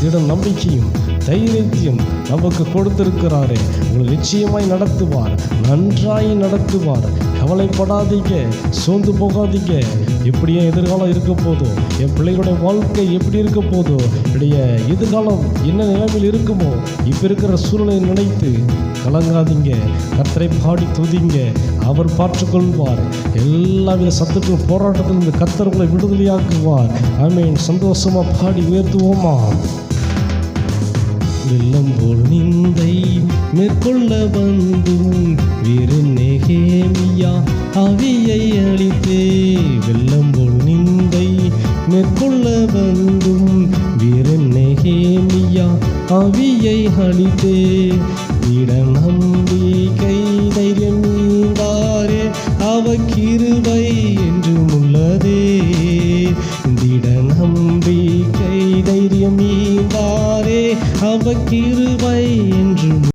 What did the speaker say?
திட நம்பிக்கையும் தைரியத்தையும் நமக்கு கொடுத்திருக்கிறாரே. உங்களை நிச்சயமாய் நடத்துவார் நன்றாய் நடத்துவார். கவலைப்படாதீங்க சோர்ந்து போகாதீங்க. எப்படி என் எதிர்காலம் இருக்க போதோ என் பிள்ளைகளுடைய வாழ்க்கை எப்படி இருக்க போதோ என்னுடைய எதிர்காலம் என்ன நிலைமையில் இருக்குமோ இப்போ இருக்கிற சூழ்நிலையை நினைத்து கலங்காதீங்க. கத்தரை பாடி துதிங்க. அவர் பார்த்துக்கொள்வார். எல்லா வித சத்துக்கள் போராட்டத்திலிருந்து கத்தர்களை உங்களை விடுதலையாக்குவார். மீன் சந்தோஷமாக பாடி உயர்த்துவோமா? வெள்ளம் போல் நிந்தை மேற்கொள்ள வந்தும் வீர நெகேமியா அவியை அளித்தே வெள்ளம் போல் நிந்தை மேற்கொள்ள வந்தும் வீர நெகேமியா அவியை அளித்தே திட நம்பிக்கை தைரியம் நீந்தாரே அவ கிருபை என்றும் உள்ளதே. நீ வாரே அவ கிருபை